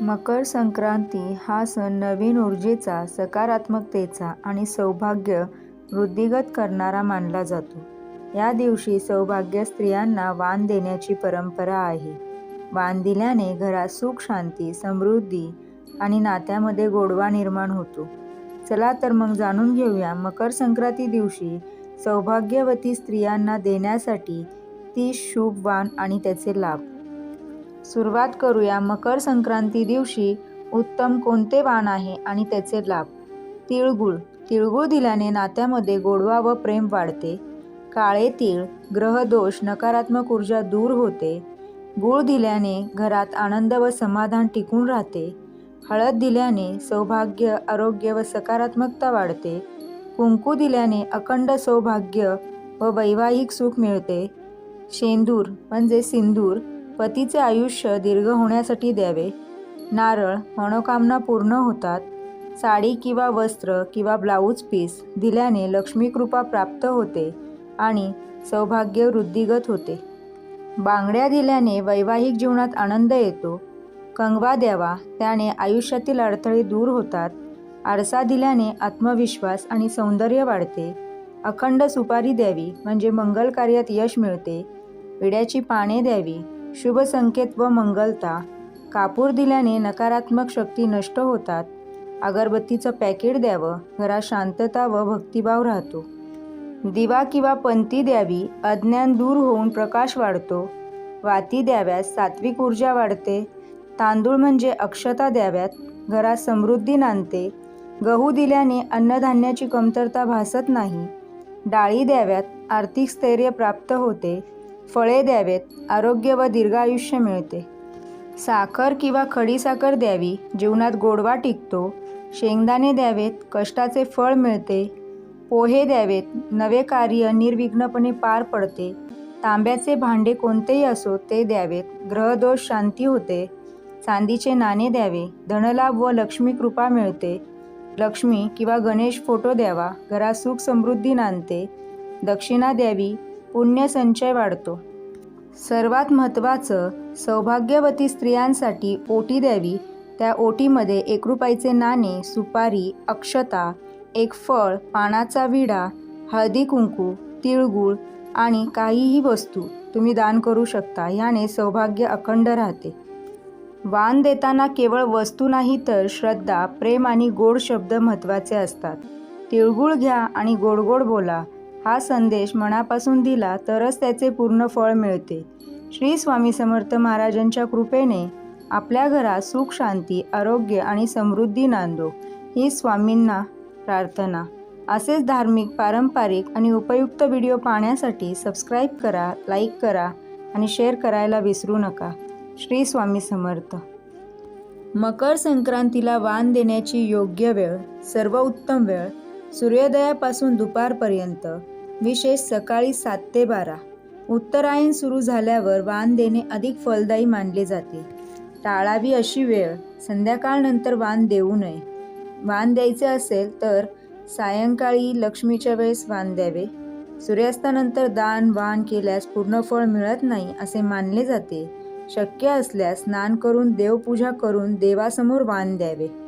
मकर संक्रांती हा सण नवीन ऊर्जेचा सकारात्मकतेचा आणि सौभाग्य वृद्धिगत करणारा मानला जातो. या दिवशी सौभाग्य स्त्रियांना वाण देण्याची परंपरा आहे. वाण दिल्याने घरात सुख शांती समृद्धी आणि नात्यामध्ये गोडवा निर्माण होतो. चला तर मग जाणून घेऊया मकर संक्रांती दिवशी सौभाग्यवती स्त्रियांना देण्यासाठी ती शुभ वाण आणि त्याचे लाभ. सुरुवात करूया मकर संक्रांती दिवशी उत्तम कोणते वाण आहे आणि त्याचे लाभ? तिळगुळ. तिळगुळ दिल्याने नात्यामध्ये गोडवा व प्रेम वाढते. काळे तीळ ग्रहदोष नकारात्मक ऊर्जा दूर होते. गूळ दिल्याने घरात आनंद व समाधान टिकून राहते. हळद दिल्याने सौभाग्य आरोग्य व सकारात्मकता वाढते. कुंकू दिल्याने अखंड सौभाग्य व वैवाहिक सुख मिळते. शेंदूर म्हणजे सिंदूर पतीचे आयुष्य दीर्घ होण्यासाठी द्यावे. नारळ मनोकामना पूर्ण होतात. साडी किंवा वस्त्र किंवा ब्लाऊज पीस दिल्याने लक्ष्मीकृपा प्राप्त होते आणि सौभाग्य वृद्धिगत होते. बांगड्या दिल्याने वैवाहिक जीवनात आनंद येतो. कंगवा द्यावा त्याने आयुष्यातील अडथळे दूर होतात. आरसा दिल्याने आत्मविश्वास आणि सौंदर्य वाढते. अखंड सुपारी द्यावी म्हणजे मंगल कार्यात यश मिळते. विड्याची पाने द्यावी शुभ संकेत व मंगलता. कापूर दिल्याने नकारात्मक शक्ती नष्ट होतात. अगरबत्तीचं पॅकेट द्यावं घरात शांतता व भक्तिभाव राहतो. दिवा किंवा पंती द्यावी अज्ञान दूर होऊन प्रकाश वाढतो. वाती द्याव्यात सात्विक ऊर्जा वाढते. तांदूळ म्हणजे अक्षता द्याव्यात घरात समृद्धी नांदते. गहू दिल्याने अन्नधान्याची कमतरता भासत नाही. डाळी द्याव्यात आर्थिक स्थैर्य प्राप्त होते. फळे द्यावेत आरोग्य व दीर्घायुष्य मिळते. साखर किंवा खडीसाखर द्यावी जीवनात गोडवा टिकतो. शेंगदाणे द्यावेत कष्टाचे फळ मिळते. पोहे द्यावेत नवे कार्य निर्विघ्नपणे पार पडते. तांब्याचे भांडे कोणतेही असो ते द्यावेत ग्रहदोष शांती होते. चांदीचे नाणे द्यावे धनलाभ व लक्ष्मी कृपा मिळते. लक्ष्मी किंवा गणेश फोटो द्यावा घरात सुख समृद्धी नांदते. दक्षिणा द्यावी पुण्य संचय वाढतो. सर्वात महत्त्वाचं सौभाग्यवती स्त्रियांसाठी ओटी द्यावी. त्या ओटीमध्ये एक रुपयाचे नाणे सुपारी अक्षता एक फळ पानाचा विडा हळदी कुंकू तिळगुळ आणि काहीही वस्तू तुम्ही दान करू शकता. याने सौभाग्य अखंड राहते. वाण देताना केवळ वस्तू नाही तर श्रद्धा प्रेम आणि गोड शब्द महत्त्वाचे असतात. तिळगुळ घ्या आणि गोड गोड बोला. हा संदेश मनापासून दिला तरच त्याचे पूर्ण फळ मिळते. श्री स्वामी समर्थ महाराजांच्या कृपेने आपल्या घरात सुख शांती आरोग्य आणि समृद्धी नांदो. ही स्वामींना प्रार्थना. असेच धार्मिक पारंपरिक आणि उपयुक्त व्हिडिओ पाहण्यासाठी सबस्क्राईब करा लाईक करा आणि शेअर करायला विसरू नका. श्री स्वामी समर्थ. मकर संक्रांतीला वाण देण्याची योग्य वेळ सर्वोत्तम वेळ सूर्योदयापासून दुपारपर्यंत विशेष सकाळी सात ते बारा. उत्तरायण सुरू झाल्यावर वाण देणे अधिक फलदायी मानले जाते. टाळावी अशी वेळ. संध्याकाळनंतर वाण देऊ नये. वाण द्यायचे असेल तर सायंकाळी लक्ष्मीच्या वेळेस वाण द्यावे. सूर्यास्तानंतर दान वाण केल्यास पूर्ण फळ मिळत नाही असे मानले जाते. शक्य असल्यास स्नान करून देवपूजा करून देवासमोर वाण द्यावे.